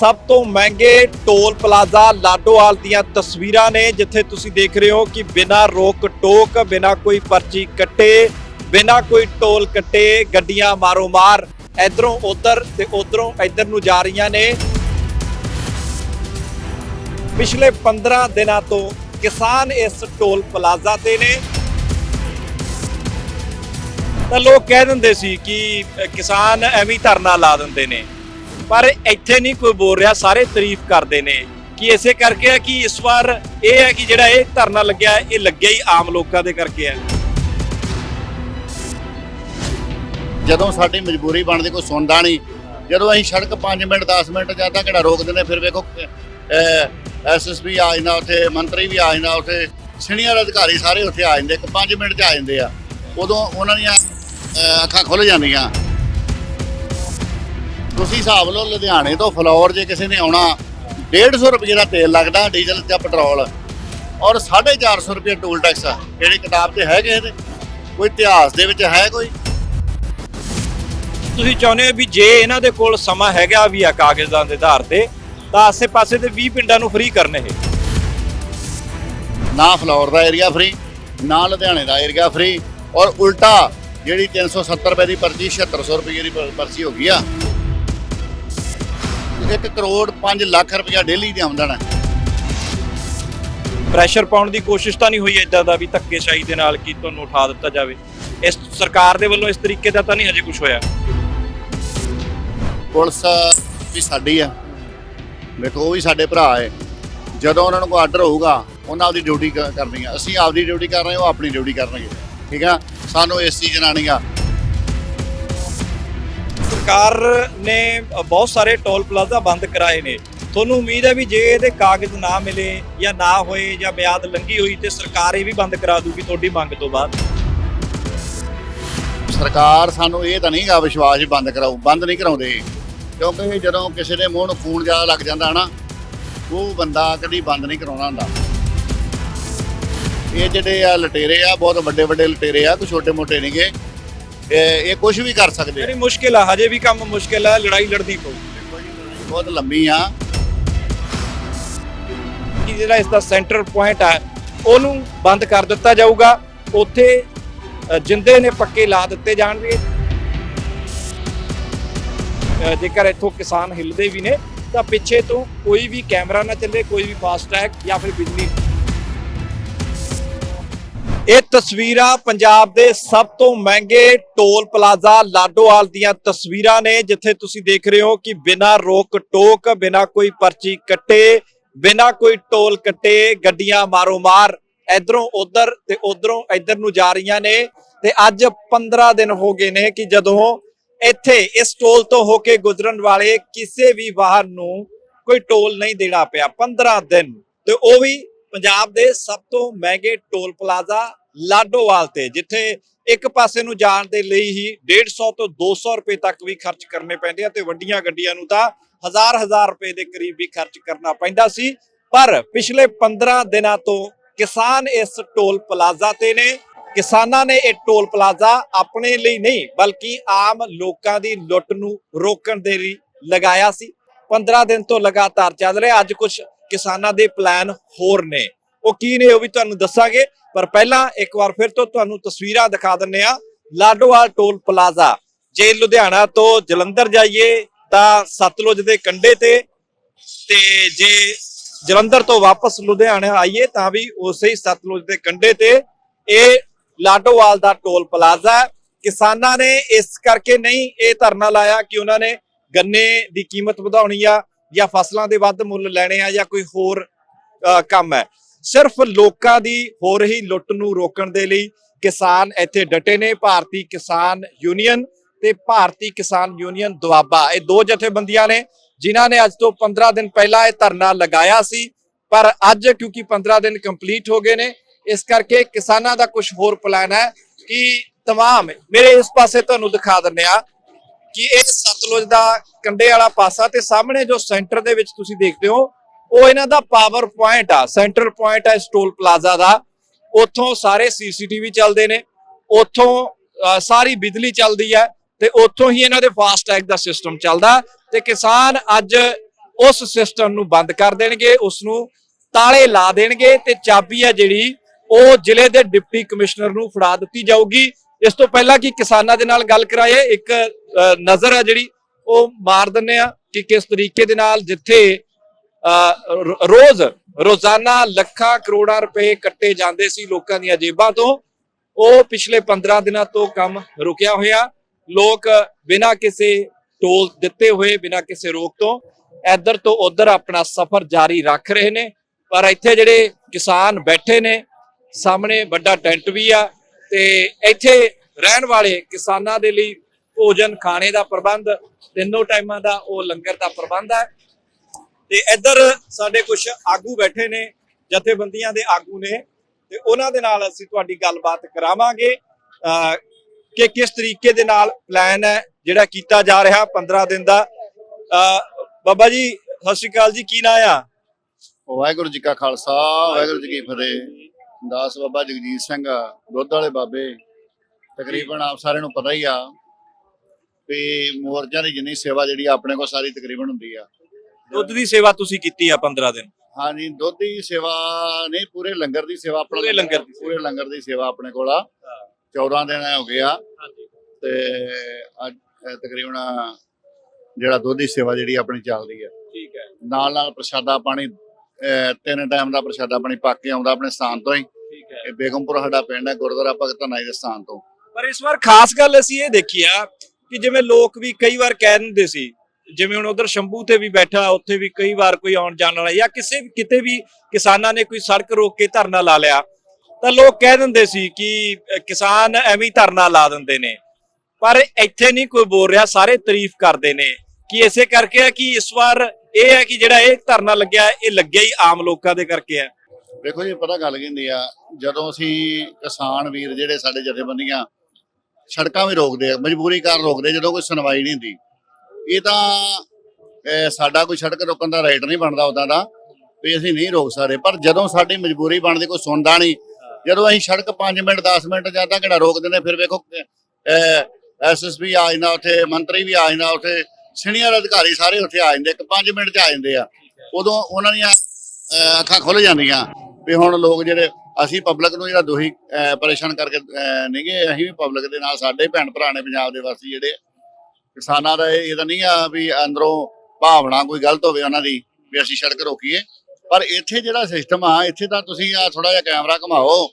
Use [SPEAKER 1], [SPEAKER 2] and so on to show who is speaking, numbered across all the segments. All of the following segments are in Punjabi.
[SPEAKER 1] ਸਭ ਤੋਂ ਮਹਿੰਗੇ ਟੋਲ ਪਲਾਜ਼ਾ ਲਾਡੋਵਾਲ ਦੀਆਂ ਤਸਵੀਰਾਂ ਨੇ, ਜਿੱਥੇ ਤੁਸੀਂ ਦੇਖ ਰਹੇ ਹੋ ਕਿ ਬਿਨਾਂ ਰੋਕ ਟੋਕ, ਬਿਨਾਂ ਕੋਈ ਪਰਚੀ ਕੱਟੇ, ਬਿਨਾਂ ਕੋਈ ਟੋਲ ਕੱਟੇ ਗੱਡੀਆਂ ਮਾਰੋ ਮਾਰ ਇਧਰੋਂ ਉਧਰ ਤੇ ਉਧਰੋਂ ਇੱਧਰ ਨੂੰ ਜਾ ਰਹੀਆਂ ਨੇ। ਪਿਛਲੇ 15 ਦਿਨਾਂ ਤੋਂ ਕਿਸਾਨ ਇਸ ਟੋਲ ਪਲਾਜ਼ਾ ਤੇ ਨੇ। ਤਾਂ ਲੋਕ ਕਹਿ ਦਿੰਦੇ ਸੀ ਕਿ ਕਿਸਾਨ ਐਵੇਂ ਧਰਨਾ ਲਾ ਦਿੰਦੇ ਨੇ। ਪਰ ਇੱਥੇ ਨਹੀਂ ਕੋਈ ਬੋਲ ਰਿਹਾ, ਸਾਰੇ ਤਾਰੀਫ ਕਰਦੇ ਨੇ। ਕਿ ਇਸੇ ਕਰਕੇ ਹੈ ਕਿ ਇਸ ਵਾਰ ਇਹ ਹੈ ਕਿ ਜਿਹੜਾ ਇਹ ਧਰਨਾ ਲੱਗਿਆ ਇਹ ਲੱਗਿਆ ਹੀ ਆਮ ਲੋਕਾਂ ਦੇ ਕਰਕੇ ਹੈ।
[SPEAKER 2] ਜਦੋਂ ਸਾਡੀ ਮਜਬੂਰੀ ਬਣਦੀ, ਕੋਈ ਸੁਣਦਾ ਨਹੀਂ। ਜਦੋਂ ਅਸੀਂ ਸੜਕ 5 ਮਿੰਟ 10 ਮਿੰਟ ਜਾਂ ਜ਼ਿਆਦਾ ਕਿਹੜਾ ਰੋਕ ਦਿੰਦੇ ਫਿਰ ਵੇਖੋ ਐਸਐਸਪੀ ਆ ਜਾਂਦਾ, ਉੱਥੇ ਮੰਤਰੀ ਵੀ ਆ ਜਾਂਦਾ, ਉੱਥੇ ਸੀਨੀਅਰ ਅਧਿਕਾਰੀ ਸਾਰੇ ਉੱਥੇ ਆ ਜਾਂਦੇ, ਇੱਕ 5 ਮਿੰਟ ਚ ਆ ਜਾਂਦੇ ਆ। ਉਦੋਂ ਉਹਨਾਂ ਦੀਆਂ ਅੱਖਾਂ ਖੁੱਲ ਜਾਂਦੀਆਂ। ਤੁਸੀਂ ਹਿਸਾਬ ਲਓ ਲੁਧਿਆਣੇ ਤੋਂ ਫਲੋਰ ਜੇ ਕਿਸੇ ਨੇ ਆਉਣਾ 150 ਰੁਪਏ ਦਾ ਤੇਲ ਲੱਗਦਾ ਡੀਜ਼ਲ ਤੇ ਪੈਟਰੋਲ ਔਰ 450 ਰੁਪਏ ਟੋਲ ਟੈਕਸ ਆ। ਜਿਹੜੀ ਕਿਤਾਬ ਤੇ ਹੈ ਕਿਸੇ ਦੇ? ਕੋਈ ਇਤਿਹਾਸ ਦੇ ਵਿੱਚ ਹੈ ਕੋਈ?
[SPEAKER 1] ਤੁਸੀਂ ਚਾਹੁੰਦੇ ਹੋ ਵੀ ਜੇ ਇਹਨਾਂ ਦੇ ਕੋਲ ਸਮਾਂ ਹੈਗਾ ਵੀ ਆ ਕਾਗਜ਼ਾਂ ਦੇ ਆਧਾਰ ਤੇ ਤਾਂ ਆਸੇ-ਪਾਸੇ ਦੇ 20 ਪਿੰਡਾਂ ਨੂੰ ਫ੍ਰੀ ਕਰਨੇ ਇਹ।
[SPEAKER 2] ਨਾ ਫਲੋਰ ਦਾ ਏਰੀਆ ਫ੍ਰੀ ਨਾ ਲੁਧਿਆਣੇ ਦਾ ਏਰੀਆ ਫ੍ਰੀ ਔਰ ਉਲਟਾ ਜਿਹੜੀ 370 ਰੁਪਏ ਦੀ ਪਰਚੀ 7600 ਰੁਪਏ ਦੀ ਪਰ- ਪਰਚੀ ਹੋ ਗਈ ਆ 1 ਕਰੋੜ 5 ਲੱਖ ਰੁਪਇਆ ਡੇਲੀ ਦੀ ਆਮਦਨ ਹੈ
[SPEAKER 1] ਪ੍ਰੈਸ਼ਰ ਪਾਉਣ ਦੀ ਕੋਸ਼ਿਸ਼ ਤਾਂ ਨਹੀਂ ਹੋਈ ਇਦਾਂ ਦਾ ਵੀ ਧੱਕੇਸ਼ਾਹੀ ਦੇ ਨਾਲ ਕੀ ਤੁਹਾਨੂੰ ਉਠਾ ਦਿੱਤਾ ਜਾਵੇ। ਇਸ ਸਰਕਾਰ ਦੇ ਵੱਲੋਂ ਇਸ ਤਰੀਕੇ ਦਾ ਤਾਂ ਨਹੀਂ ਹਜੇ ਕੁਝ ਹੋਇਆ।
[SPEAKER 2] ਪੁਲਿਸ ਵੀ ਸਾਡੀ ਆ। ਵੇਖੋ ਉਹ ਵੀ ਸਾਡੇ ਭਰਾ ਹੈ ਜਦੋਂ ਉਹਨਾਂ ਨੂੰ ਕੋਈ ਆਰਡਰ ਹੋਊਗਾ ਉਹਨਾਂ ਆਪਦੀ ਡਿਊਟੀ ਕਰਨੀ ਆ। ਅਸੀਂ ਆਪਦੀ ਡਿਊਟੀ ਕਰ ਰਹੇ ਹਾਂ ਉਹ ਆਪਣੀ ਡਿਊਟੀ ਕਰਨਗੇ। ਠੀਕ ਆ? ਸਾਨੂੰ ਇਸ ਚੀਜ਼ ਨਾਲ ਨਹੀਂ ਗਾ
[SPEAKER 1] ਸਰਕਾਰ ਨੇ ਬਹੁਤ ਸਾਰੇ ਟੋਲ ਪਲਾਜ਼ਾ ਬੰਦ ਕਰਾਏ ਨੇ। ਤੁਹਾਨੂੰ ਉਮੀਦ ਹੈ ਵੀ ਜੇ ਇਹਦੇ ਕਾਗਜ਼ ਨਾ ਮਿਲੇ ਜਾਂ ਨਾ ਹੋਏ ਜਾਂ ਮਿਆਦ ਲੰਘੀ ਹੋਈ ਤੇ ਸਰਕਾਰ ਇਹ ਵੀ ਬੰਦ ਕਰਾ ਦੂਗੀ ਤੁਹਾਡੀ ਮੰਗ ਤੋਂ ਬਾਅਦ।
[SPEAKER 2] ਸਰਕਾਰ ਸਾਨੂੰ ਇਹ ਤਾਂ ਨਹੀਂਗਾ ਵਿਸ਼ਵਾਸ ਬੰਦ ਕਰਾਉ ਬੰਦ ਨਹੀਂ ਕਰਾਉਂਦੇ। ਕਿਉਂਕਿ ਜਦੋਂ ਕਿਸੇ ਦੇ ਮੂੰਹ ਨੂੰ ਖੂਨ ਜ਼ਿਆਦਾ ਲੱਗ ਜਾਂਦਾ ਨਾ ਉਹ ਬੰਦਾ ਕਦੀ ਬੰਦ ਨਹੀਂ ਕਰਾਉਣਾ ਹੁੰਦਾ। ਇਹ ਜਿਹੜੇ ਆ ਲਟੇਰੇ ਆ, ਬਹੁਤ ਵੱਡੇ ਵੱਡੇ ਲਟੇਰੇ ਆ, ਕੋਈ ਛੋਟੇ ਮੋਟੇ ਨਹੀਂਗੇ। ਇਹ ਕੁਝ ਵੀ ਕਰ ਸਕਦੇ।
[SPEAKER 1] ਜਿਹੜੀ ਮੁਸ਼ਕਿਲ ਆ ਹਜੇ ਵੀ ਕੰਮ ਮੁਸ਼ਕਿਲ ਆ ਲੜਾਈ ਲੜਨੀ ਪਊ।
[SPEAKER 2] ਬਹੁਤ ਲੰਮੀ ਆ।
[SPEAKER 1] ਕਿ ਜਿਹੜਾ ਇਸ ਦਾ ਸੈਂਟਰਲ ਪੁਆਇੰਟ ਆ ਉਹਨੂੰ ਬੰਦ ਕਰ ਦਿੱਤਾ ਜਾਊਗਾ। ਉੱਥੇ ਜਿੰਦੇ ਨੇ ਪੱਕੇ ਲਾ ਦਿੱਤੇ ਜਾਣਗੇ। ਜੇਕਰ ਇੱਥੋਂ ਕਿਸਾਨ ਹਿੱਲਦੇ ਵੀ ਨੇ ਤਾਂ ਪਿੱਛੇ ਤੋਂ ਕੋਈ ਵੀ ਕੈਮਰਾ ਨਾ ਚੱਲੇ ਕੋਈ ਵੀ ਫਾਸਟ ਟੈਗ ਜਾਂ ਫਿਰ ਬਿਜਲੀ। ਇਹ ਤਸਵੀਰਾਂ ਪੰਜਾਬ ਦੇ ਸਭ ਤੋਂ ਮਹਿੰਗੇ ਟੋਲ ਪਲਾਜ਼ਾ ਲਾਡੋਵਾਲ ਦੀਆਂ ਤਸਵੀਰਾਂ ਨੇ, ਜਿੱਥੇ ਤੁਸੀਂ ਦੇਖ ਰਹੇ ਹੋ ਕਿ ਬਿਨਾਂ ਰੋਕ ਟੋਕ, ਬਿਨਾਂ ਕੋਈ ਪਰਚੀ ਕੱਟੇ, ਬਿਨਾਂ ਕੋਈ ਟੋਲ ਕੱਟੇ, ਗੱਡੀਆਂ ਮਾਰੋ ਮਾਰ ਇਧਰੋਂ ਉਧਰ ਤੇ ਉਧਰੋਂ ਇੱਧਰ ਨੂੰ ਜਾ ਰਹੀਆਂ ਨੇ। ਤੇ ਅੱਜ 15 ਦਿਨ ਹੋ ਗਏ ਨੇ ਕਿ ਜਦੋਂ ਇੱਥੇ ਇਸ ਟੋਲ ਤੋਂ ਹੋ ਕੇ ਗੁਜ਼ਰਨ ਵਾਲੇ ਕਿਸੇ ਵੀ ਵਾਹਨ ਨੂੰ ਕੋਈ ਟੋਲ ਨਹੀਂ ਦੇਣਾ ਪਿਆ 15 ਦਿਨ। ਤੇ ਉਹ ਵੀ ਪੰਜਾਬ ਦੇ ਸਭ ਤੋਂ ਮਹਿੰਗੇ ਟੋਲ ਪਲਾਜ਼ਾ ਲਾਡੋਵਾਲ ਤੇ, ਜਿੱਥੇ ਇੱਕ ਪਾਸੇ ਨੂੰ ਜਾਣ ਦੇ ਲਈ ਹੀ 150 ਤੋਂ 200 ਰੁਪਏ ਤੱਕ ਵੀ ਖਰਚ ਕਰਨੇ ਪੈਂਦੇ ਆ ਤੇ ਵੱਡੀਆਂ ਗੱਡੀਆਂ ਨੂੰ ਤਾਂ ਹਜ਼ਾਰ ਹਜ਼ਾਰ ਰੁਪਏ ਦੇ ਕਰੀਬ ਵੀ ਖਰਚ ਕਰਨਾ ਪੈਂਦਾ ਸੀ। ਪਰ ਪਿਛਲੇ 15 ਦਿਨਾਂ ਤੋਂ ਕਿਸਾਨ ਇਸ ਟੋਲ ਪਲਾਜ਼ਾ ਤੇ ਨੇ। ਕਿਸਾਨਾਂ ਨੇ ਇਹ ਟੋਲ ਪਲਾਜ਼ਾ ਆਪਣੇ ਲਈ ਨਹੀਂ, ਬਲਕਿ ਆਮ ਲੋਕਾਂ ਦੀ ਲੁੱਟ ਨੂੰ ਰੋਕਣ ਦੇ ਲਈ ਲਗਾਇਆ ਸੀ। 15 ਦਿਨ ਤੋਂ ਲਗਾਤਾਰ ਚੱਲ ਰਿਹਾ, ਅੱਜ ਕੁਝ ਕਿਸਾਨਾਂ ਦੇ ਪਲਾਨ ਹੋਰ ਨੇ। ਉਹ ਕੀ ਨੇ ਉਹ ਵੀ ਤੁਹਾਨੂੰ ਦੱਸਾਂਗੇ। ਪਰ ਪਹਿਲਾਂ ਇੱਕ ਵਾਰ ਫਿਰ ਤੋਂ ਤੁਹਾਨੂੰ ਤਸਵੀਰਾਂ ਦਿਖਾ ਦਿੰਨੇ ਆ ਲਾਡੋਵਾਲ ਟੋਲ ਪਲਾਜ਼ਾ ਜੇ ਲੁਧਿਆਣਾ ਤੋਂ ਜਲੰਧਰ ਜਾਈਏ ਤਾਂ ਸਤਲੁਜ ਦੇ ਕੰਢੇ ਤੇ ਤੇ ਜੇ ਜਲੰਧਰ ਤੋਂ ਵਾਪਸ ਲੁਧਿਆਣਾ ਆਈਏ ਤਾਂ ਵੀ ਉਸੇ ਹੀ ਸਤਲੁਜ ਦੇ ਕੰਢੇ ਤੇ ਇਹ ਲਾਡੋਵਾਲ ਦਾ ਟੋਲ ਪਲਾਜ਼ਾ ਹੈ। ਕਿਸਾਨਾਂ ਨੇ ਇਸ ਕਰਕੇ ਨਹੀਂ ਇਹ ਧਰਨਾ ਲਾਇਆ ਕਿ ਉਹਨਾਂ ਨੇ ਗੰਨੇ ਦੀ ਕੀਮਤ ਵਧਾਉਣੀ ਆ ਜਾਂ ਫਸਲਾਂ ਦੇ ਵੱਧ ਮੁੱਲ ਲੈਣੇ ਆ ਜਾਂ ਕੋਈ ਹੋਰ ਅ, ਕੰਮ ਹੈ। ਸਿਰਫ ਲੋਕਾਂ ਦੀ ਹੋ ਰਹੀ ਲੁੱਟ ਨੂੰ ਰੋਕਣ ਦੇ ਲਈ ਕਿਸਾਨ ਇੱਥੇ ਡਟੇ ਨੇ, ਭਾਰਤੀ ਕਿਸਾਨ ਯੂਨੀਅਨ ਤੇ ਭਾਰਤੀ ਕਿਸਾਨ ਯੂਨੀਅਨ ਦੁਆਬਾ। ਇਹ ਦੋ ਜਥੇਬੰਦੀਆਂ ਨੇ, ਜਿਨ੍ਹਾਂ ਨੇ ਅੱਜ ਤੋਂ 15 ਦਿਨ ਪਹਿਲਾਂ ਇਹ ਧਰਨਾ ਲਗਾਇਆ ਸੀ, ਪਰ ਅੱਜ ਕਿਉਂਕਿ 15 ਦਿਨ ਕੰਪਲੀਟ ਹੋ ਗਏ ਨੇ, ਇਸ ਕਰਕੇ ਕਿਸਾਨਾਂ ਦਾ ਕੁਝ ਹੋਰ ਪਲਾਨ ਹੈ ਕਿ ਤਮਾਮ, ਮੇਰੇ ਇਸ ਪਾਸੇ ਤੁਹਾਨੂੰ ਦਿਖਾ ਦਿੰਨੇ ਆ ਕਿ ਇਹ ਸਤਲੁਜ ਦਾ ਕੰਡੇ ਵਾਲਾ ਪਾਸਾ ਤੇ ਸਾਹਮਣੇ ਜੋ ਸੈਂਟਰ ਦੇ ਵਿੱਚ ਤੁਸੀਂ ਦੇਖਦੇ ਹੋ ਉਹ ਇਹਨਾਂ ਦਾ ਪਾਵਰ ਪੁਆਇੰਟ ਆ ਸੈਂਟਰਲ ਪੁਆਇੰਟ ਹੈ ਸਟੋਲ ਪਲਾਜ਼ਾ ਦਾ। ਉੱਥੋਂ ਸਾਰੇ ਸੀਸੀਟੀਵੀ ਚੱਲਦੇ ਨੇ, ਉੱਥੋਂ ਸਾਰੀ ਬਿਜਲੀ ਚੱਲਦੀ ਹੈ ਤੇ ਉੱਥੋਂ ਹੀ ਇਹਨਾਂ ਦੇ ਫਾਸਟ ਟੈਗ ਦਾ ਸਿਸਟਮ ਚੱਲਦਾ ਤੇ ਕਿਸਾਨ ਅੱਜ ਉਸ ਸਿਸਟਮ ਨੂੰ ਬੰਦ ਕਰ ਦੇਣਗੇ ਉਸ ਨੂੰ ਤਾਲੇ ਲਾ ਦੇਣਗੇ ਤੇ ਚਾਬੀ ਹੈ ਜਿਹੜੀ, ਉਹ ਜ਼ਿਲ੍ਹੇ ਦੇ ਡਿਪਟੀ ਕਮਿਸ਼ਨਰ ਨੂੰ ਫੜਾ ਦਿੱਤੀ ਜਾਊਗੀ। ਇਸ ਤੋਂ ਪਹਿਲਾਂ ਕਿ ਕਿਸਾਨਾਂ ਦੇ ਨਾਲ ਗੱਲ ਕਰਾਏ ਇੱਕ ਨਜ਼ਰ ਆ ਜਿਹੜੀ, ਉਹ ਮਾਰ ਦਿੰਨੇ ਆ ਕਿ ਕਿਸ ਤਰੀਕੇ ਦੇ ਨਾਲ ਜਿੱਥੇ ਰੋਜ਼ ਰੋਜ਼ਾਨਾ ਲੱਖਾਂ ਕਰੋੜਾਂ ਰੁਪਏ ਕੱਟੇ ਜਾਂਦੇ ਸੀ ਲੋਕਾਂ ਦੀਆਂ ਜੇਬਾਂ ਤੋਂ। ਉਹ ਪਿਛਲੇ 15 ਦਿਨਾਂ ਤੋਂ ਕੰਮ ਰੁਕਿਆ ਹੋਇਆ। ਲੋਕ ਬਿਨਾਂ ਕਿਸੇ ਟੋਲ ਦਿੱਤੇ ਹੋਏ, ਬਿਨਾਂ ਕਿਸੇ ਰੋਕ ਤੋਂ ਇੱਧਰ ਤੋਂ ਉੱਧਰ ਆਪਣਾ ਸਫ਼ਰ ਜਾਰੀ ਰੱਖ ਰਹੇ ਨੇ। ਪਰ ਇੱਥੇ ਜਿਹੜੇ ਕਿਸਾਨ ਬੈਠੇ ਨੇ, ਸਾਹਮਣੇ ਵੱਡਾ ਟੈਂਟ ਵੀ ਆ ਤੇ ਇੱਥੇ ਰਹਿਣ ਵਾਲੇ ਕਿਸਾਨਾਂ ਦੇ ਲਈ ਭੋਜਨ, ਖਾਣੇ ਦਾ ਪ੍ਰਬੰਧ, ਤਿੰਨੋਂ ਟਾਈਮਾਂ ਦਾ ਉਹ ਲੰਗਰ ਦਾ ਪ੍ਰਬੰਧ ਹੈ। ਤੇ ਇੱਧਰ ਸਾਡੇ ਕੁਝ ਆਗੂ ਬੈਠੇ ਨੇ, ਜਥੇਬੰਦੀਆਂ ਦੇ ਆਗੂ ਨੇ ਤੇ ਉਹਨਾਂ ਦੇ ਨਾਲ ਅਸੀਂ ਤੁਹਾਡੀ ਗੱਲਬਾਤ ਕਰਾਵਾਂਗੇ। ਕਿ ਕਿਸ ਤਰੀਕੇ ਦੇ ਨਾਲ ਪਲਾਨ ਹੈ ਜਿਹੜਾ ਕੀਤਾ ਜਾ ਰਿਹਾ 15 ਦਿਨ ਦਾ। ਬਾਬਾ ਜੀ, ਸਤਿ ਸ਼੍ਰੀ ਅਕਾਲ ਜੀ, ਕੀ ਨਾਂ ਆ?
[SPEAKER 2] ਵਾਹਿਗੁਰੂ ਜੀ ਕਾ ਖਾਲਸਾ, ਵਾਹਿਗੁਰੂ ਜੀ ਕੀ ਫਤਿਹ। ਦਾਸ ਬਾਬਾ ਜਗਜੀਤ ਸਿੰਘ, ਦੁੱਧ ਵਾਲੇ ਬਾਬੇ। ਤਕਰੀਬਨ ਆਪ ਸਾਰਿਆਂ ਨੂੰ ਪਤਾ ਹੀ ਆ ਵੀ ਮੋਰਚਿਆਂ ਦੀ ਜਿੰਨੀ ਸੇਵਾ ਜਿਹੜੀ ਆ, ਆਪਣੇ ਕੋਲ ਸਾਰੀ ਤਕਰੀਬਨ ਹੁੰਦੀ ਆ।
[SPEAKER 1] ਦੁੱਧ ਦੀ ਸੇਵਾ ਤੁਸੀਂ ਕੀਤੀ ਆ 15 ਦਿਨ?
[SPEAKER 2] ਹਾਂਜੀ ਦੁੱਧ ਦੀ ਸੇਵਾ ਨਹੀਂ ਪੂਰੇ ਲੰਗਰ ਦੀ ਸੇਵਾ ਆਪਣਾ
[SPEAKER 1] ਪੂਰੇ ਲੰਗਰ ਦੀ
[SPEAKER 2] ਪੂਰੇ ਲੰਗਰ ਦੀ ਸੇਵਾ ਆਪਣੇ ਕੋਲ ਆ। 14 ਦਿਨ ਹੋ ਗਏ ਆ। ਤੇ ਅੱਜ ਤਕਰੀਬਨ ਜਿਹੜਾ ਦੁੱਧ ਦੀ ਸੇਵਾ ਜਿਹੜੀ ਆਪਣੀ ਚੱਲਦੀ ਆ।
[SPEAKER 1] ਠੀਕ ਹੈ।
[SPEAKER 2] ਨਾਲ ਨਾਲ ਪ੍ਰਸ਼ਾਦਾ ਪਾਣੀ ਤਿੰਨ ਟਾਈਮ ਦਾ ਪ੍ਰਸ਼ਾਦਾ ਪਾਣੀ ਪੱਕ ਕੇ ਆਉਂਦਾ ਆਪਣੇ ਸਥਾਨ ਤੋਂ ਹੀ।
[SPEAKER 1] ਠੀਕ ਹੈ।
[SPEAKER 2] ਇਹ ਬੇਗਮਪੁਰ ਸਾਡਾ ਪਿੰਡ ਹੈ ਗੁਰਦੁਆਰਾ ਭਗਤ ਨਾਈ ਦੇ ਸਥਾਨ ਤੋਂ।
[SPEAKER 1] ਪਰ ਇਸ ਵਾਰ ਖਾਸ ਗੱਲ ਅਸੀਂ ਇਹ ਦੇਖੀ ਆ ਕਿ ਜਿਵੇਂ ਲੋਕ ਵੀ ਕਈ ਵਾਰ ਕਹਿ ਦਿੰਦੇ ਸੀ ਜਿਵੇਂ ਹੁਣ ਉਧਰ ਸ਼ੰਭੂ ਤੇ ਵੀ ਬੈਠਾ, ਉੱਥੇ ਵੀ ਕਈ ਵਾਰ ਕੋਈ ਆਉਣ ਜਾਣ ਵਾਲਾ ਜਾਂ ਕਿਸੇ ਕਿਤੇ ਵੀ ਕਿਸਾਨਾਂ ਨੇ ਕੋਈ ਸੜਕ ਰੋਕ ਕੇ ਧਰਨਾ ਲਾ ਲਿਆ, ਤਾਂ ਲੋਕ ਕਹਿ ਦਿੰਦੇ ਸੀ ਕਿ ਕਿਸਾਨ ਐਵੇਂ ਧਰਨਾ ਲਾ ਦਿੰਦੇ ਨੇ। ਪਰ ਇੱਥੇ ਨਹੀਂ ਕੋਈ ਬੋਲ ਰਿਹਾ, ਸਾਰੇ ਤਾਰੀਫ ਕਰਦੇ ਨੇ ਕਿ ਇਸੇ ਕਰਕੇ ਹੈ ਕਿ ਇਸ ਵਾਰ ਇਹ ਹੈ ਕਿ ਜਿਹੜਾ ਇਹ ਧਰਨਾ ਲੱਗਿਆ, ਇਹ ਲੱਗਿਆ ਹੀ ਆਮ ਲੋਕਾਂ ਦੇ ਕਰਕੇ ਹੈ।
[SPEAKER 2] ਦੇਖੋ ਜੀ, ਪਤਾ ਗੱਲ ਕੀ ਹੁੰਦੀ ਆ, ਜਦੋਂ ਅਸੀਂ ਕਿਸਾਨ ਵੀਰ ਜਿਹੜੇ ਸਾਡੇ ਜਥੇਬੰਦੀਆਂ ਸੜਕਾਂ ਵੀ ਰੋਕਦੇ ਆ, ਮਜਬੂਰੀ ਕਾਰਨ ਰੋਕਦੇ ਜਦੋਂ ਕੋਈ ਸੁਣਵਾਈ ਨਹੀਂ ਹੁੰਦੀ। ਇਹ ਤਾਂ ਸਾਡਾ ਕੋਈ ਸੜਕ ਰੋਕਣ ਦਾ ਰਾਈਟ ਨਹੀਂ ਬਣਦਾ ਉਦਾਂ ਦਾ ਵੀ ਅਸੀਂ ਨਹੀਂ ਰੋਕ ਸਕਦੇ। ਪਰ ਜਦੋਂ ਸਾਡੀ ਮਜਬੂਰੀ ਬਣਦੀ ਕੋਈ ਸੁਣਦਾ ਨਹੀਂ ਜਦੋਂ ਅਸੀਂ ਸੜਕ 5 ਮਿੰਟ 10 ਮਿੰਟ ਜਾਂ ਤਾਂ ਕਿਹੜਾ ਰੋਕ ਦਿੰਦੇ ਫਿਰ ਵੇਖੋ ਐਸਐਸਪੀ ਆ ਜਾਂਦਾ ਉੱਥੇ ਮੰਤਰੀ ਵੀ ਆ ਜਾਂਦਾ ਉੱਥੇ ਸੀਨੀਅਰ ਅਧਿਕਾਰੀ ਸਾਰੇ ਉੱਥੇ ਆ ਜਾਂਦੇ ਇੱਕ 5 ਮਿੰਟ ਚ ਆ ਜਾਂਦੇ ਆ। ਉਦੋਂ ਉਹਨਾਂ ਦੀਆਂ ਅੱਖਾਂ ਖੁੱਲ ਜਾਂਦੀਆਂ ਵੀ ਹੁਣ ਲੋਕ ਜਿਹੜੇ ਅਸੀਂ ਪਬਲਿਕ ਨੂੰ ਜਿਹੜਾ ਦੋਹੀ ਪਰੇਸ਼ਾਨ ਕਰਕੇ ਅਹ, ਅਸੀਂ ਵੀ ਪਬਲਿਕ ਦੇ ਨਾਲ ਸਾਡੇ ਭੈਣ ਭਰਾ ਨੇ ਪੰਜਾਬ ਦੇ ਵਾਸੀ ਜਿਹੜੇ ਕਿਸਾਨਾਂ ਦਾ ਇਹ ਤਾਂ ਨਹੀਂ ਆ ਵੀ ਅੰਦਰੋਂ ਭਾਵਨਾ ਕੋਈ ਗਲਤ ਹੋਵੇ ਉਹਨਾਂ ਦੀ ਵੀ ਅਸੀਂ ਸੜਕ ਰੋਕੀਏ। ਪਰ ਇੱਥੇ ਜਿਹੜਾ ਸਿਸਟਮ ਆ, ਇੱਥੇ ਤਾਂ ਤੁਸੀਂ ਆ ਥੋੜਾ ਜਿਹਾ ਕੈਮਰਾ ਘੁਮਾਓ।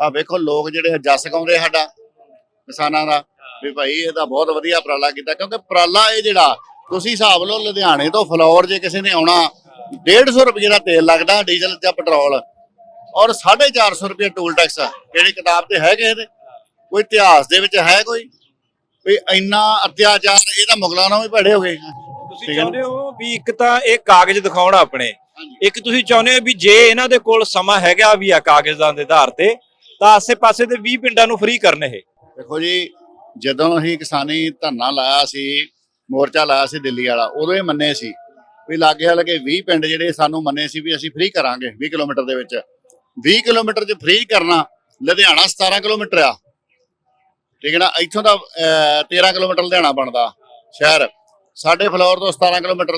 [SPEAKER 2] ਆ ਵੇਖੋ ਲੋਕ ਜਿਹੜੇ ਜੱਸ ਗਾਉਂਦੇ ਸਾਡਾ ਕਿਸਾਨਾਂ ਦਾ। ਵੀ ਭਾਈ ਇਹ ਤਾਂ ਬਹੁਤ ਵਧੀਆ ਉਪਰਾਲਾ ਕੀਤਾ, ਕਿਉਂਕਿ ਉਪਰਾਲਾ ਇਹ ਜਿਹੜਾ, ਤੁਸੀਂ ਹਿਸਾਬ ਲਓ ਲੁਧਿਆਣੇ ਤੋਂ ਫਲੋਰ ਜੇ ਕਿਸੇ ਨੇ ਆਉਣਾ 150 ਰੁਪਏ ਦਾ ਤੇਲ ਲੱਗਦਾ ਡੀਜ਼ਲ ਜਾਂ ਪੈਟਰੋਲ, ਔਰ 450 ਰੁਪਏ ਟੂਲ ਟੈਕਸ ਕਿਹੜੀ ਕਿਤਾਬ ਤੇ ਹੈ ਕਿਸੇ ਦੇ? ਕੋਈ ਇਤਿਹਾਸ ਦੇ ਵਿੱਚ ਹੈ ਕੋਈ? ਵੀ ਇੰਨਾ ਅਤਿਆਚਾਰ ਇਹ ਤਾਂ ਮੁਗਲਾਂ ਨਾਲ ਵੀ ਭੜੇ ਹੋ ਗਏ
[SPEAKER 1] ਤੁਸੀਂ? ਚਾਹੁੰਦੇ ਹੋ ਵੀ ਇੱਕ ਤਾਂ ਇਹ ਕਾਗਜ਼ ਦਿਖਾਉਣ ਆਪਣੇ। ਇੱਕ ਤੁਸੀਂ ਚਾਹੁੰਦੇ ਹੋ ਵੀ ਜੇ ਇਹਨਾਂ ਦੇ ਕੋਲ ਸਮਾਂ ਹੈਗਾ ਵੀ ਆ ਕਾਗਜ਼ਾਂ ਦੇ ਆਧਾਰ ਤੇ ਤਾਂ ਆਸੇ-ਪਾਸੇ ਦੇ 20 ਪਿੰਡਾਂ ਨੂੰ ਫ੍ਰੀ ਕਰਨ ਇਹ
[SPEAKER 2] ਦੇਖੋ ਜੀ ਜਦੋਂ ਅਸੀਂ ਕਿਸਾਨੀ ਧਰਨਾ ਲਾਇਆ ਸੀ ਮੋਰਚਾ ਲਾਇਆ ਸੀ ਦਿੱਲੀ ਵਾਲਾ ਉਦੋਂ ਇਹ ਮੰਨੇ ਸੀ ਵੀ ਲਾਗੇ ਵਾਲੇ 20 ਪਿੰਡ ਜਿਹੜੇ ਸਾਨੂੰ ਮੰਨੇ ਸੀ ਵੀ ਅਸੀਂ ਫ੍ਰੀ ਕਰਾਂਗੇ 20 ਕਿਲੋਮੀਟਰ ਦੇ ਵਿੱਚ 20 ਕਿਲੋਮੀਟਰ ਚ ਫ੍ਰੀ ਕਰਨਾ ਲੁਧਿਆਣਾ 17 ਕਿਲੋਮੀਟਰ ਆ ਠੀਕ ਹੈ ਨਾ? ਇੱਥੋਂ ਦਾ ਅਹ, 13 ਕਿਲੋਮੀਟਰ ਲੁਧਿਆਣਾ ਬਣਦਾ ਸ਼ਹਿਰ। ਸਾਡੇ ਫਲੋਰ ਤੋਂ 17 ਕਿਲੋਮੀਟਰ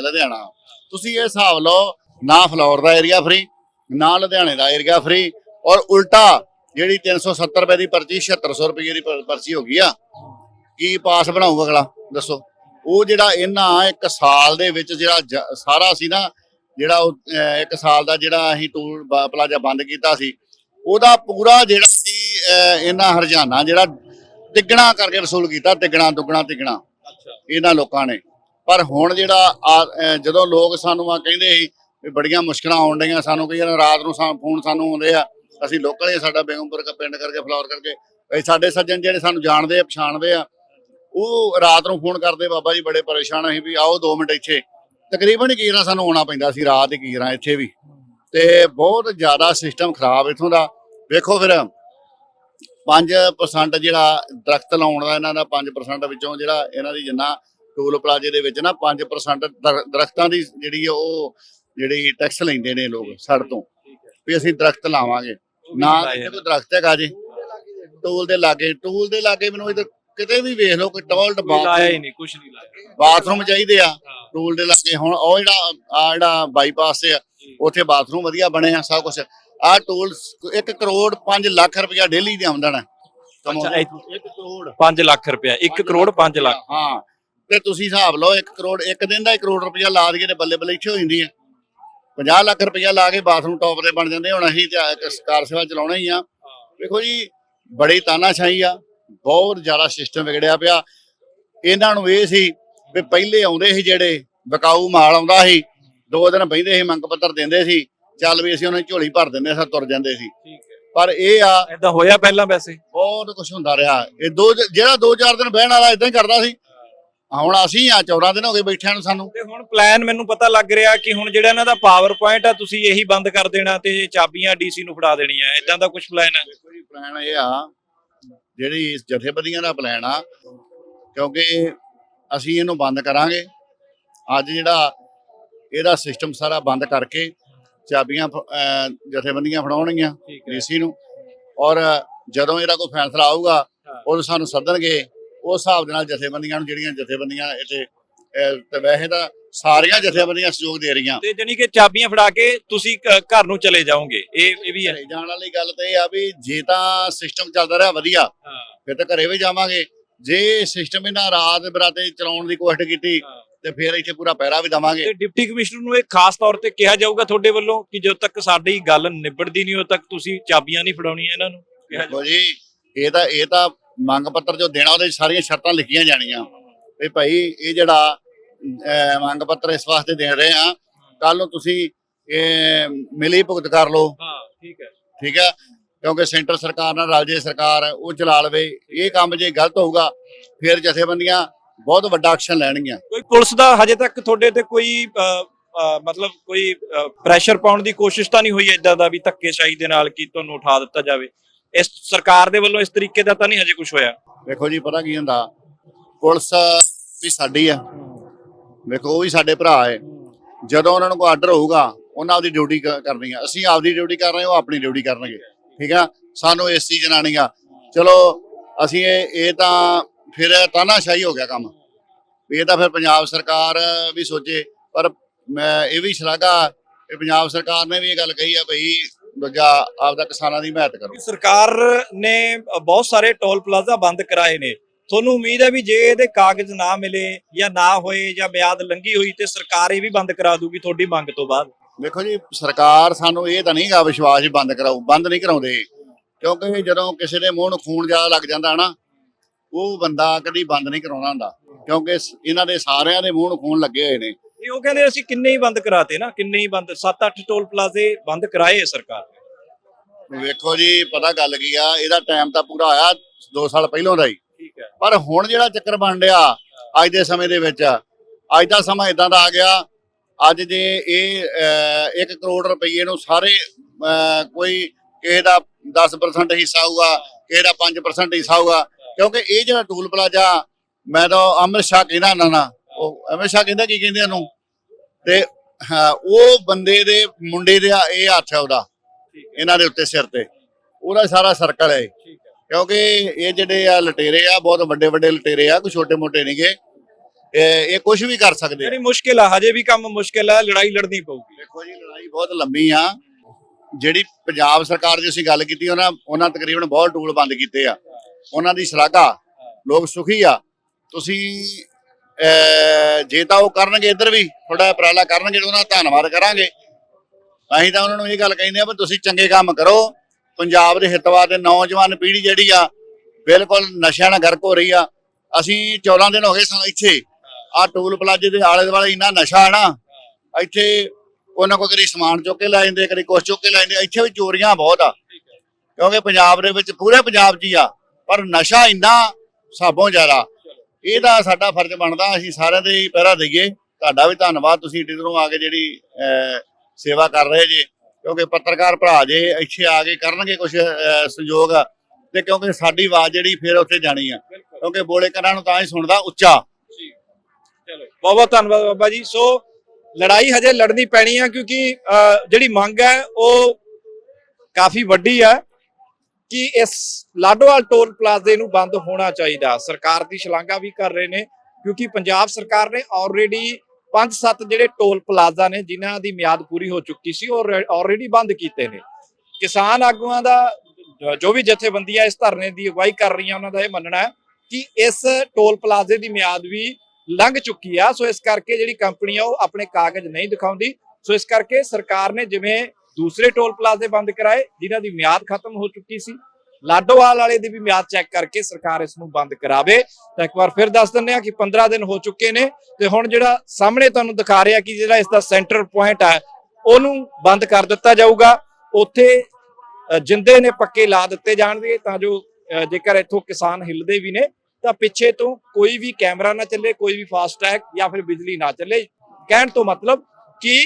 [SPEAKER 2] ਲੁਧਿਆਣਾ। ਤੁਸੀਂ ਇਹ ਹਿਸਾਬ ਲਓ ਨਾ ਫਲੋਰ ਦਾ ਏਰੀਆ ਫ੍ਰੀ ਨਾ ਲੁਧਿਆਣੇ ਦਾ ਏਰੀਆ ਫ੍ਰੀ ਔਰ ਉਲਟਾ ਜਿਹੜੀ 370 ਰੁਪਏ ਦੀ ਪਰਚੀ 7600 ਰੁਪਏ ਦੀ ਪਰਚੀ ਹੋ ਗਈ ਆ ਕੀ ਪਾਸ ਬਣਾਊਗਾ ਅਗਲਾ? ਦੱਸੋ। ਉਹ ਜਿਹੜਾ ਇਹਨਾਂ ਇੱਕ ਸਾਲ ਦੇ ਵਿੱਚ ਜਿਹੜਾ ਸਾਰਾ ਸੀ ਨਾ ਜਿਹੜਾ ਉਹ ਇੱਕ ਸਾਲ ਦਾ ਜਿਹੜਾ ਅਸੀਂ ਟੂਲ ਪਲਾਜ਼ਾ ਬੰਦ ਕੀਤਾ ਸੀ ਉਹਦਾ ਪੂਰਾ ਜਿਹੜਾ ਸੀ ਇਹਨਾਂ ਹਰਜਾਨਾ ਜਿਹੜਾ ਤਿੱਗਣਾ ਕਰਕੇ ਵਸੂਲ ਕੀਤਾ ਤਿੱਗਣਾ ਦੁੱਗਣਾ ਤਿੱਗਣਾ। ਇਹਨਾਂ ਲੋਕਾਂ ਨੇ। ਪਰ ਹੁਣ ਜਿਹੜਾ ਜਦੋਂ ਲੋਕ ਸਾਨੂੰ ਆ ਕਹਿੰਦੇ ਸੀ ਵੀ ਬੜੀਆਂ ਮੁਸ਼ਕਲਾਂ ਆਉਣ ਡਈਆਂ ਸਾਨੂੰ ਕਈ ਰਾਤ ਨੂੰ ਫੋਨ ਸਾਨੂੰ ਆਉਂਦੇ ਆ ਅਸੀਂ ਲੋਕਲ ਹੀ ਸਾਡਾ ਬੇਗਮਪੁਰ ਦਾ ਪਿੰਡ ਕਰਕੇ ਫਲੋਰ ਕਰਕੇ ਸਾਡੇ ਸੱਜਣ ਜਿਹੜੇ ਸਾਨੂੰ ਜਾਣਦੇ ਆ ਪਛਾਣਦੇ ਆ ਉਹ ਰਾਤ ਨੂੰ ਫੋਨ ਕਰਦੇ ਬਾਬਾ ਜੀ ਬੜੇ ਪਰੇਸ਼ਾਨ ਅਸੀਂ ਵੀ ਆਓ 2 ਮਿੰਟ ਇੱਥੇ। ਤਕਰੀਬਨ ਕੀ ਨਾ ਸਾਨੂੰ ਆਉਣਾ ਪੈਂਦਾ ਸੀ ਰਾਤ ਹੀ ਕੀਰਾਂ ਇੱਥੇ ਵੀ। ਤੇ ਬਹੁਤ ਜ਼ਿਆਦਾ ਸਿਸਟਮ ਖਰਾਬ ਇਥੋਂ ਦਾ। ਵੇਖੋ ਫਿਰ 5% ਜਿਹੜਾ ਦਰਖਤ ਲਾਉਣ ਦਾ ਇਹਨਾਂ ਦਾ 5% ਵਿੱਚੋਂ ਜਿਹੜਾ ਇਹਨਾਂ ਦੀ ਜਿੰਨਾ ਟੂਲ ਪਲਾਜ਼ੇ ਦੇ ਵਿੱਚ ਨਾ 5% ਦਰ- ਦਰਖਤਾਂ ਦੀ ਜਿਹੜੀ ਉਹ ਜਿਹੜੀ ਟੈਕਸ ਲੈਂਦੇ ਨੇ ਲੋਕ ਸੜ ਤੋਂ। ਵੀ ਅਸੀਂ ਦਰਖਤ ਲਾਵਾਂਗੇ। ਨਾ ਕਿਤੇ ਕੋਈ ਦਰਖਤ ਹੈਗਾ ਜੀ। ਟੂਲ ਦੇ ਲਾਗੇ ਟੂਲ ਦੇ ਲਾਗੇ ਮੈਨੂੰ ਇਧਰ ਕਿਤੇ ਵੀ ਵੇਖ ਲਓ ਕੋਈ ਟਾਇਲਟ
[SPEAKER 1] ਲਾਇਆ ਹੀ ਨਹੀਂ ਕੁਝ ਨਹੀਂ ਲਾਇਆ।
[SPEAKER 2] ਬਾਥਰੂਮ ਚਾਹੀਦੇ ਆ ਟੂਲ ਦੇ ਲਾਗੇ। ਹੁਣ ਉਹ ਜਿਹੜਾ ਆ ਜਿਹੜਾ ਬਾਈਪਾਸ ਤੇ ਆ ਉੱਥੇ ਬਾਥਰੂਮ ਵਧੀਆ ਬਣੇ ਆ ਸਭ ਕੁਝ ਆ ਟੂਲ 1 ਕਰੋੜ 5 ਲੱਖ ਰੁਪਇਆ ਡੇਲੀ ਦੀ ਆਮਦਨ ਹੈ
[SPEAKER 1] ਅੱਛਾ,
[SPEAKER 2] 1 ਕਰੋੜ।
[SPEAKER 1] 5 ਲੱਖ ਰੁਪਇਆ 1 ਕਰੋੜ 5 ਲੱਖ।
[SPEAKER 2] ਹਾਂ। ਤੇ ਤੁਸੀਂ ਹਿਸਾਬ ਲਓ 1 ਕਰੋੜ ਇੱਕ ਦਿਨ ਦਾ 1 ਕਰੋੜ ਰੁਪਇਆ ਲਾ ਦਈਏ ਤੇ ਬੱਲੇ ਬੱਲੇ ਇੱਥੇ ਹੋ ਜਾਂਦੀ ਹੈ 50 ਲੱਖ ਰੁਪਇਆ ਲਾ ਕੇ ਬਾਥਰੂਮ ਟੌਪ ਦੇ ਬਣ ਜਾਂਦੇ ਹੁਣ ਅਸੀਂ ਤੇ ਇੱਕ ਕਾਰ ਸੇਵਾ ਚਲਾਉਣਾ ਹੀ ਆ। ਵੇਖੋ ਜੀ ਬੜੀ ਤਾਨਾਸ਼ਾਹੀ ਆ ਬਹੁਤ ਜ਼ਿਆਦਾ ਸਿਸਟਮ ਵਿਗੜਿਆ ਪਿਆ। ਇਹਨਾਂ ਨੂੰ ਇਹ ਸੀ ਵੀ ਪਹਿਲੇ ਆਉਂਦੇ ਸੀ ਜਿਹੜੇ ਵਿਕਾਊ ਮਾਲ ਆਉਂਦਾ ਸੀ ਦੋ ਦਿਨ ਬਹਿੰਦੇ ਸੀ ਮੰਗ ਪੱਤਰ ਦਿੰਦੇ ਸੀ। ਚੱਲ ਵੀ ਅਸੀਂ ਉਹਨਾਂ ਦੀ ਝੋਲੀ ਭਰ ਦਿੰਦੇ ਸਾਂ ਤੁਰ ਜਾਂਦੇ ਸੀ।
[SPEAKER 1] ਠੀਕ ਹੈ।
[SPEAKER 2] ਪਰ ਇਹ ਆ
[SPEAKER 1] ਐਦਾਂ ਹੋਇਆ ਪਹਿਲਾਂ ਵੈਸੇ?
[SPEAKER 2] ਬਹੁਤ ਕੁਝ ਹੁੰਦਾ ਰਿਹਾ। ਇਹ ਦੋ ਜਿਹੜਾ 2-4 ਦਿਨ ਬਹਿਣ ਵਾਲਾ ਇਦਾਂ ਹੀ ਕਰਦਾ ਸੀ। ਹੁਣ ਅਸੀਂ ਆ 14 ਦਿਨ ਹੋ ਗਏ ਬੈਠਿਆਂ ਨੂੰ ਸਾਨੂੰ।
[SPEAKER 1] ਤੇ ਹੁਣ ਪਲਾਨ ਮੈਨੂੰ ਪਤਾ ਲੱਗ ਰਿਹਾ ਕਿ ਹੁਣ ਜਿਹੜਾ ਇਹਨਾਂ ਦਾ ਪਾਵਰ ਪੁਆਇੰਟ ਆ ਤੁਸੀਂ ਇਹੀ ਬੰਦ ਕਰ ਦੇਣਾ ਤੇ ਚਾਬੀਆਂ ਡੀਸੀ ਨੂੰ ਫੜਾ ਦੇਣੀਆਂ। ਐਦਾਂ ਦਾ ਕੁਝ ਪਲਾਨ ਹੈ
[SPEAKER 2] ਦੇਖੋ ਜੀ ਪਲਾਨ ਇਹ ਆ ਜਿਹੜੀ ਇਸ ਜਥੇਬੰਦੀਆਂ ਦਾ ਪਲਾਨ ਆ ਕਿਉਂਕਿ ਅਸੀਂ ਇਹਨੂੰ ਬੰਦ ਕਰਾਂਗੇ। ਅੱਜ ਜਿਹੜਾ ਇਹਦਾ ਸਿਸਟਮ ਸਾਰਾ ਬੰਦ ਕਰਕੇ ਚਾਬੀਆਂ ਜਥੇਬੰਦੀਆਂ ਫੜਾਉਣਗੀਆਂ ਡੀਸੀ ਨੂੰ। ਔਰ ਜਦੋਂ ਇਹਦਾ ਕੋਈ ਫੈਸਲਾ ਆਊਗਾ
[SPEAKER 1] ਹਾਂ।
[SPEAKER 2] ਉਦੋਂ ਸਾਨੂੰ ਸੱਦਣਗੇ। ਉਸ ਹਿਸਾਬ ਦੇ ਨਾਲ ਜਥੇਬੰਦੀਆਂ ਨੂੰ ਜਿਹੜੀਆਂ ਜਥੇਬੰਦੀਆਂ ਇੱਥੇ ਤੇ ਵੈਸੇ ਤਾਂ ਸਾਰੀਆਂ ਜਥੇਬੰਦੀਆਂ ਸਹਿਯੋਗ ਦੇ ਰਹੀਆਂ।
[SPEAKER 1] ਤੇ ਜਾਨੀ ਕਿ ਚਾਬੀਆਂ ਫੜਾ ਕੇ ਤੁਸੀਂ ਘਰ ਨੂੰ ਚਲੇ ਜਾਓਗੇ। ਇਹ ਇਹ ਵੀ ਹੈ।
[SPEAKER 2] ਜਾਣ ਵਾਲੀ ਗੱਲ ਤਾਂ ਇਹ ਆ ਵੀ ਜੇ ਤਾਂ ਸਿਸਟਮ ਚੱਲਦਾ ਰਿਹਾ ਵਧੀਆ ਫਿਰ ਤਾਂ ਘਰੇ ਵੀ ਜਾਵਾਂਗੇ। ਜੇ ਸਿਸਟਮ ਇਹਨਾਂ ਰਾਤ ਬਰਾਤੇ ਚਲਾਉਣ ਦੀ ਕੋਸ਼ਿਸ਼ ਕੀਤੀ। ਤੇ ਫਿਰ ਇੱਥੇ ਪੂਰਾ ਪਹਿਰਾ ਵੀ ਦਵਾਂਗੇ।
[SPEAKER 1] ਤੇ ਡਿਪਟੀ ਕਮਿਸ਼ਨਰ ਨੂੰ ਇਹ ਖਾਸ ਤੌਰ ਤੇ ਕਿਹਾ ਜਾਊਗਾ ਤੁਹਾਡੇ ਵੱਲੋਂ ਕਿ ਜਦੋਂ ਤੱਕ ਸਾਡੀ ਗੱਲ ਨਿਬੜਦੀ ਨਹੀਂ ਉਦੋਂ ਤੱਕ ਤੁਸੀਂ ਚਾਬੀਆਂ ਨਹੀਂ ਫੜਾਉਣੀਆਂ ਇਹਨਾਂ ਨੂੰ? ਕਿਹਾ
[SPEAKER 2] ਦੇਖੋ ਜੀ ਇਹ ਤਾਂ ਇਹ ਤਾਂ ਮੰਗ ਪੱਤਰ ਜੋ ਦੇਣਾ ਉਹਦੇ 'ਚ ਸਾਰੀਆਂ ਸ਼ਰਤਾਂ ਲਿਖੀਆਂ ਜਾਣੀਆਂ। ਵੀ ਭਾਈ ਇਹ ਜਿਹੜਾ ਅਹ, ਮੰਗ ਪੱਤਰ ਇਸ ਵਾਸਤੇ ਦੇ ਰਹੇ ਆ ਕੱਲ ਨੂੰ ਤੁਸੀਂ ਇਹ ਮਿਲੀ ਭੁਗਤ ਕਰ ਲਓ।
[SPEAKER 1] ਹਾਂ ਠੀਕ ਹੈ।
[SPEAKER 2] ਠੀਕ ਹੈ? ਕਿਉਂਕਿ ਸੈਂਟਰ ਸਰਕਾਰ ਨਾਲ ਰਲ ਜੇ ਸਰਕਾਰ ਉਹ ਚਲਾ ਲਵੇ। ਇਹ ਕੰਮ ਜੇ ਗਲਤ ਹੋਊਗਾ ਫਿਰ ਜਥੇਬੰਦੀਆਂ ਬਹੁਤ ਵੱਡਾ ਐਕਸ਼ਨ ਲੈਣਗੀਆਂ।
[SPEAKER 1] ਕੋਈ ਪੁਲਿਸ ਦਾ ਹਜੇ ਤੱਕ ਤੁਹਾਡੇ ਤੇ ਕੋਈ ਮਤਲਬ ਕੋਈ ਪ੍ਰੈਸ਼ਰ ਪਾਉਣ ਦੀ ਕੋਸ਼ਿਸ਼ ਤਾਂ ਨਹੀਂ ਹੋਈ ਇਦਾਂ ਦਾ ਵੀ ਧੱਕੇਸ਼ਾਹੀ ਦੇ ਨਾਲ ਕਿ ਤੁਹਾਨੂੰ ਉਠਾ ਦਿੱਤਾ ਜਾਵੇ? ਇਸ ਸਰਕਾਰ ਦੇ ਵੱਲੋਂ ਇਸ ਤਰੀਕੇ ਦਾ ਤਾਂ ਨਹੀਂ ਹਜੇ ਕੁਝ ਹੋਇਆ?
[SPEAKER 2] ਵੇਖੋ ਜੀ ਪਤਾ ਕੀ ਹੁੰਦਾ? ਪੁਲਿਸ ਵੀ ਸਾਡੀ ਆ। ਵੇਖੋ ਉਹ ਵੀ ਸਾਡੇ ਭਰਾ ਹੈ ਜਦੋਂ ਉਹਨਾਂ ਨੂੰ ਕੋਈ ਆਰਡਰ ਹੋਊਗਾ ਉਹਨਾਂ ਆਪਦੀ ਡਿਊਟੀ ਕਰਨੀ ਆ। ਅਸੀਂ ਆਪਦੀ ਡਿਊਟੀ ਕਰ ਰਹੇ ਹਾਂ ਉਹ ਆਪਣੀ ਡਿਊਟੀ ਕਰਨਗੇ। ਠੀਕ ਆ? ਸਾਨੂੰ ਇਸ ਚੀਜ਼ ਨਾਲ ਨਹੀਂ ਆ। ਚਲੋ ਅਸੀਂ ਇਹ ਇਹ ਤਾਂ ਫਿਰ ਤਾਨਾਸ਼ਾਹੀ ਹੋ ਗਿਆ ਕੰਮ। ਵੀ ਇਹ ਤਾਂ ਫਿਰ ਪੰਜਾਬ ਸਰਕਾਰ ਵੀ ਸੋਚੇ ਪਰ ਮੈਂ ਇਹ ਵੀ ਸ਼ਲਾਘਾ ਇਹ ਪੰਜਾਬ ਸਰਕਾਰ ਨੇ ਵੀ ਇਹ ਗੱਲ ਕਹੀ ਆ ਭਈ ਦੂਜਾ ਆਪਦਾ ਕਿਸਾਨਾਂ ਦੀ ਹਮਾਇਤ ਕਰੋ।
[SPEAKER 1] ਸਰਕਾਰ ਨੇ ਬਹੁਤ ਸਾਰੇ ਟੋਲ ਪਲਾਜ਼ਾ ਬੰਦ ਕਰਾਏ ਨੇ। ਤੁਹਾਨੂੰ ਉਮੀਦ ਹੈ ਵੀ ਜੇ ਇਹਦੇ ਕਾਗਜ਼ ਨਾ ਮਿਲੇ ਜਾਂ ਨਾ ਹੋਏ ਜਾਂ ਮਿਆਦ ਲੰਘੀ ਹੋਈ ਤੇ ਸਰਕਾਰ ਇਹ ਵੀ ਬੰਦ ਕਰਾ ਦੂਗੀ ਤੁਹਾਡੀ ਮੰਗ ਤੋਂ ਬਾਅਦ?
[SPEAKER 2] ਵੇਖੋ ਜੀ ਸਰਕਾਰ ਸਾਨੂੰ ਇਹ ਤਾਂ ਨਹੀਂਗਾ ਵਿਸ਼ਵਾਸ ਬੰਦ ਕਰਾਊ ਬੰਦ ਨਹੀਂ ਕਰਾਉਂਦੇ। ਕਿਉਂਕਿ ਜਦੋਂ ਕਿਸੇ ਦੇ ਮੂੰਹ ਨੂੰ ਖੂਨ ਜ਼ਿਆਦਾ ਲੱਗ ਜਾਂਦਾ ਨਾ ਉਹ ਬੰਦਾ ਕਦੀ ਬੰਦ ਨਹੀਂ ਕਰਾਉਣਾ ਹੁੰਦਾ ਕਿਉਂਕਿ ਇਹਨਾਂ ਦੇ ਸਾਰਿਆਂ ਦੇ ਮੂੰਹ ਨੂੰ ਖੂਨ ਲੱਗੇ ਹੋਏ ਨੇ।
[SPEAKER 1] ਇਹ ਉਹ ਕਹਿੰਦੇ ਅਸੀਂ ਕਿੰਨੇ ਹੀ ਬੰਦ ਕਰਾਤੇ ਨਾ ਕਿੰਨੇ ਹੀ ਬੰਦ 7-8 ਟੋਲ ਪਲਾਜ਼ੇ ਬੰਦ ਕਰਾਏ ਸਰਕਾਰ ਨੇ।
[SPEAKER 2] ਵੇਖੋ ਜੀ ਪਤਾ ਗੱਲ ਕੀ ਆ ਇਹਦਾ ਟਾਈਮ ਤਾਂ ਪੂਰਾ ਆਇਆ 2 ਸਾਲ ਪਹਿਲਾਂ ਦਾ ਹੀ। ਪਰ ਹੁਣ ਜਿਹੜਾ ਚੱਕਰ ਬਣ ਰਿਹਾ ਅੱਜ ਦੇ ਸਮੇਂ ਦੇ ਵਿੱਚ ਅੱਜ ਦਾ ਸਮਾਂ ਇਦਾਂ ਦਾ ਆ ਗਿਆ ਅੱਜ ਜੇ ਇਹ 1 ਕਰੋੜ ਰੁਪਏ ਨੂੰ ਸਾਰੇ ਕੋਈ ਕਿਸੇ ਦਾ 10% ਹਿੱਸਾ ਹੋਊਗਾ ਕਿਸੇ ਦਾ 5% ਹਿੱਸਾ ਹੋਊਗਾ ਕਿਉਂਕਿ ਇਹ ਜਿਹੜਾ ਟੂਲ ਪਲਾਜ਼ਾ ਮੈਂ ਤਾਂ ਅਮਰ ਸ਼ਾਹ ਕਹਿੰਦਾ ਨਾ ਨਾ ਉਹ ਅਮਰ ਸ਼ਾਹ ਕਹਿੰਦਾ ਕੀ ਕਹਿੰਦੇ ਉਹਨੂੰ? ਤੇ ਉਹ ਬੰਦੇ ਦੇ ਮੁੰਡੇ ਦੇ ਇਹ ਹੱਥ ਹੈ ਉਹਦਾ ਇਹਨਾਂ ਦੇ ਉੱਤੇ ਸਿਰ ਤੇ। ਉਹਦਾ ਸਾਰਾ ਸਰਕਲ ਹੈ ਕਿਉਂਕਿ ਇਹ ਜਿਹੜੇ ਆ ਲਟੇਰੇ ਆ ਬਹੁਤ ਵੱਡੇ ਵੱਡੇ ਲਟੇਰੇ ਆ ਕੋਈ ਛੋਟੇ ਮੋਟੇ ਨਹੀਂਗੇ ਇਹ ਇਹ ਕੁਝ ਵੀ ਕਰ ਸਕਦੇ
[SPEAKER 1] ਜਿਹੜੀ ਮੁਸ਼ਕਿਲ ਆ ਹਜੇ ਵੀ ਕੰਮ ਮੁਸ਼ਕਿਲ ਆ ਲੜਾਈ ਲੜਨੀ ਪਊਗੀ।
[SPEAKER 2] ਦੇਖੋ ਜੀ ਲੜਾਈ ਬਹੁਤ ਲੰਮੀ ਆ। ਜਿਹੜੀ ਪੰਜਾਬ ਸਰਕਾਰ ਦੀ ਅਸੀਂ ਗੱਲ ਕੀਤੀ ਉਹਨਾਂ ਉਹਨਾਂ ਤਕਰੀਬਨ ਬਹੁਤ ਟੂਲ ਬੰਦ ਕੀਤੇ ਆ। ਉਹਨਾਂ ਦੀ ਸ਼ਲਾਘਾ। ਲੋਕ ਸੁਖੀ ਆ। ਤੁਸੀਂ ਅਹ, ਜੇ ਤਾਂ ਉਹ ਕਰਨਗੇ ਇੱਧਰ ਵੀ ਥੋੜਾ ਉਪਰਾਲਾ ਕਰਨਗੇ ਉਹਨਾਂ ਦਾ ਧੰਨਵਾਦ ਕਰਾਂਗੇ। ਅਸੀਂ ਤਾਂ ਉਹਨਾਂ ਨੂੰ ਇਹ ਗੱਲ ਕਹਿੰਦੇ ਆ ਵੀ ਤੁਸੀਂ ਚੰਗੇ ਕੰਮ ਕਰੋ। ਪੰਜਾਬ ਦੇ ਹਿੱਤਵਾਦ ਵਾਸਤੇ ਨੌਜਵਾਨ ਪੀੜ੍ਹੀ ਜਿਹੜੀ ਆ ਬਿਲਕੁਲ ਨਸ਼ਿਆਂ ਨਾਲ ਗਰਕ ਹੋ ਰਹੀ ਆ। ਅਸੀਂ 14 ਦਿਨ ਹੋ ਗਏ ਸਾਨੂੰ ਇੱਥੇ। ਆ ਟੂਲ ਪਲਾਜ਼ੇ ਦੇ ਆਲੇ ਦੁਆਲੇ ਇੰਨਾ ਨਸ਼ਾ ਹੈ ਨਾ ਇੱਥੇ ਉਹਨਾਂ ਕੋਲ ਕਦੀ ਸਮਾਨ ਚੁੱਕ ਕੇ ਲੈ ਜਾਂਦੇ ਕਦੀ ਕੁਛ ਚੁੱਕ ਕੇ ਲੈ ਜਾਂਦੇ ਇੱਥੇ ਵੀ ਚੋਰੀਆਂ ਬਹੁਤ ਆ। ਕਿਉਂਕਿ ਪੰਜਾਬ ਦੇ ਵਿੱਚ ਪੂਰੇ ਪੰਜਾਬ 'ਚ ਹੀ ਆ। ਪਰ ਨਸ਼ਾ ਇੰਨਾ ਸਾਬੋਂ ਜ਼ਿਆਦਾ। ਇਹ ਤਾਂ ਸਾਡਾ ਫਰਜ਼ ਬਣਦਾ ਅਸੀਂ ਸਾਰਿਆਂ ਦੇ ਹੀ ਪਹਿਰਾ ਦਈਏ। ਤੁਹਾਡਾ ਵੀ ਧੰਨਵਾਦ ਤੁਸੀਂ ਇੱਧਰੋਂ ਆ ਕੇ ਜਿਹੜੀ ਸੇਵਾ ਕਰ ਰਹੇ ਜੇ। ਕਿਉਂਕਿ ਪੱਤਰਕਾਰ ਭਰਾ ਜੇ ਇੱਥੇ ਆ ਕੇ ਕਰਨਗੇ ਕੁਝ ਸਹਿਯੋਗ ਤੇ ਕਿਉਂਕਿ ਸਾਡੀ ਆਵਾਜ਼ ਜਿਹੜੀ ਫਿਰ ਉੱਥੇ ਜਾਣੀ ਆ। ਕਿਉਂਕਿ ਬੋਲੇ ਕੰਨਾਂ ਨੂੰ ਤਾਂ ਹੀ ਸੁਣਦਾ ਉੱਚਾ।
[SPEAKER 1] ਚਲੋ ਬਹੁਤ ਬਹੁਤ ਧੰਨਵਾਦ ਬਾਬਾ ਜੀ। ਸੋ ਲੜਾਈ ਹਜੇ ਲੜਨੀ ਪੈਣੀ ਆ ਕਿਉਂਕਿ ਜਿਹੜੀ ਮੰਗ ਹੈ ਉਹ ਕਾਫੀ ਵੱਡੀ ਹੈ ਕਿ ਇਸ ਲਾਡੋਵਾਲ ਟੋਲ ਪਲਾਜ਼ੇ ਨੂੰ ਬੰਦ ਹੋਣਾ ਚਾਹੀਦਾ। ਸਰਕਾਰ ਦੀ ਸ਼ਲਾਘਾ ਵੀ ਕਰ ਰਹੇ ਨੇ, ਕਿਉਂਕਿ ਪੰਜਾਬ ਸਰਕਾਰ ਨੇ ਆਲਰੇਡੀ 5-7 ਜਿਹੜੇ ਟੋਲ ਪਲਾਜ਼ਾ ਨੇ, ਜਿਨ੍ਹਾਂ ਦੀ ਮਿਆਦ ਪੂਰੀ ਹੋ ਚੁੱਕੀ ਸੀ, ਉਹ ਆਲਰੇਡੀ ਬੰਦ ਕੀਤੇ ਨੇ। ਕਿਸਾਨ ਆਗੂਆਂ ਦਾ ਜੋ ਵੀ ਜਥੇਬੰਦੀਆਂ ਇਸ ਧਰਨੇ ਦੀ ਅਗਵਾਈ ਕਰ ਰਹੀਆਂ, ਉਹਨਾਂ ਦਾ ਇਹ ਮੰਨਣਾ ਹੈ ਕਿ ਇਸ ਟੋਲ ਪਲਾਜ਼ੇ ਦੀ ਮਿਆਦ ਵੀ ਲੰਘ ਚੁੱਕੀ ਆ। ਸੋ ਇਸ ਕਰਕੇ ਜਿਹੜੀ ਕੰਪਨੀ ਆ, ਉਹ ਆਪਣੇ ਕਾਗਜ਼ ਨਹੀਂ ਦਿਖਾਉਂਦੀ। ਸੋ ਇਸ ਕਰਕੇ ਸਰਕਾਰ ਨੇ ਜਿਵੇਂ ਦੂਸਰੇ ਟੋਲ ਪਲਾਜ਼ੇ ਬੰਦ ਕਰਾਏ, ਜਿਨ੍ਹਾਂ ਦੀ ਮਿਆਦ ਖਤਮ ਹੋ ਚੁੱਕੀ ਸੀ। ਲਾਡੋਵਾਲ ਵਾਲੇ ਦੀ ਵੀ ਮਿਆਦ ਚੈੱਕ ਕਰਕੇ ਸਰਕਾਰ ਇਸ ਨੂੰ ਬੰਦ ਕਰਾਵੇ। ਤਾਂ ਇੱਕ ਵਾਰ ਫਿਰ ਦੱਸ ਦਿੰਦੇ ਆ ਕਿ 15 ਦਿਨ ਹੋ ਚੁੱਕੇ ਨੇ ਤੇ ਹੁਣ ਜਿਹੜਾ ਸਾਹਮਣੇ ਤੁਹਾਨੂੰ ਦਿਖਾ ਰਿਹਾ ਕਿ ਜਿਹੜਾ ਇਸ ਦਾ ਸੈਂਟਰ ਪੁਆਇੰਟ ਹੈ ਉਹਨੂੰ ਬੰਦ ਕਰ ਦਿੱਤਾ ਜਾਊਗਾ। ਉੱਥੇ ਜਿੰਦੇ ਨੇ ਪੱਕੇ ਲਾ ਦਿੱਤੇ ਜਾਣਗੇ, ਤਾਂ ਜੋ ਜੇਕਰ ਇੱਥੋਂ ਕਿਸਾਨ ਹਿੱਲਦੇ ਵੀ ਨੇ, ਤਾਂ ਪਿੱਛੇ ਤੋਂ ਕੋਈ ਵੀ ਕੈਮਰਾ ਨਾ ਚੱਲੇ, ਕੋਈ ਵੀ ਫਾਸਟੈਗ ਜਾਂ ਫਿਰ ਬਿਜਲੀ ਨਾ ਚੱਲੇ। ਕਹਿਣ ਤੋਂ ਮਤਲਬ ਕਿ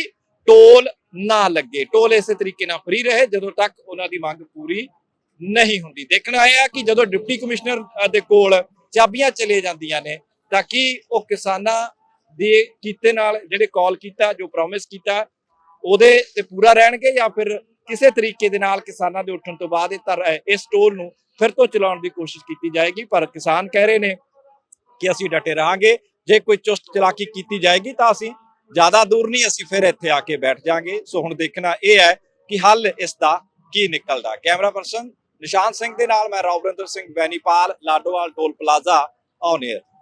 [SPEAKER 1] ਟੋਲ ਨਾ ਲੱਗੇ। ਟੋਲ ਇਸੇ ਤਰੀਕੇ ਨਾਲ ਫ੍ਰੀ ਰਹੇ, ਜਦੋਂ ਤੱਕ ਉਹਨਾਂ ਦੀ ਮੰਗ ਪੂਰੀ ਨਹੀਂ ਹੁੰਦੀ। ਦੇਖਣਾ ਇਹ ਆ ਕਿ ਜਦੋਂ ਡਿਪਟੀ ਕਮਿਸ਼ਨਰ ਦੇ ਕੋਲ ਚਾਬੀਆਂ ਚਲੇ ਜਾਂਦੀਆਂ ਨੇ, ਤਾਂ ਕਿ ਉਹ ਕਿਸਾਨਾਂ ਦੇ ਕੀਤੇ ਨਾਲ ਜਿਹੜੇ ਕਾਲ ਕੀਤਾ, ਜੋ ਪ੍ਰੋਮਿਸ ਕੀਤਾ, ਉਹਦੇ ਤੇ ਪੂਰਾ ਰਹਿਣਗੇ ਜਾਂ ਫਿਰ ਕਿਸੇ ਤਰੀਕੇ ਦੇ ਨਾਲ ਕਿਸਾਨਾਂ ਦੇ ਉੱਠਣ ਤੋਂ ਬਾਅਦ ਇਹ ਇਸ ਟੋਲ ਨੂੰ ਫਿਰ ਤੋਂ ਚਲਾਉਣ ਦੀ ਕੋਸ਼ਿਸ਼ ਕੀਤੀ ਜਾਏਗੀ? ਪਰ ਕਿਸਾਨ ਕਹਿ ਰਹੇ ਨੇ ਕਿ ਅਸੀਂ ਡਟੇ ਰਹਾਂਗੇ। ਜੇ ਕੋਈ ਚੁਸਤ ਚਲਾਕੀ ਕੀਤੀ ਜਾਏਗੀ ਤਾਂ ਅਸੀਂ ਜ਼ਿਆਦਾ ਦੂਰ ਨਹੀਂ, ਅਸੀਂ ਫਿਰ ਇੱਥੇ ਆ ਕੇ ਬੈਠ ਜਾਾਂਗੇ। ਸੋ ਹੁਣ ਦੇਖਣਾ ਇਹ ਹੈ ਕਿ ਹੱਲ ਇਸ ਦਾ ਕੀ ਨਿਕਲਦਾ। ਕੈਮਰਾ ਪਰਸਨ ਨਿਸ਼ਾਨ ਸਿੰਘ ਦੇ ਨਾਲ ਮੈਂ Robrinder Singh Bainipal, Ladowal toll plaza on air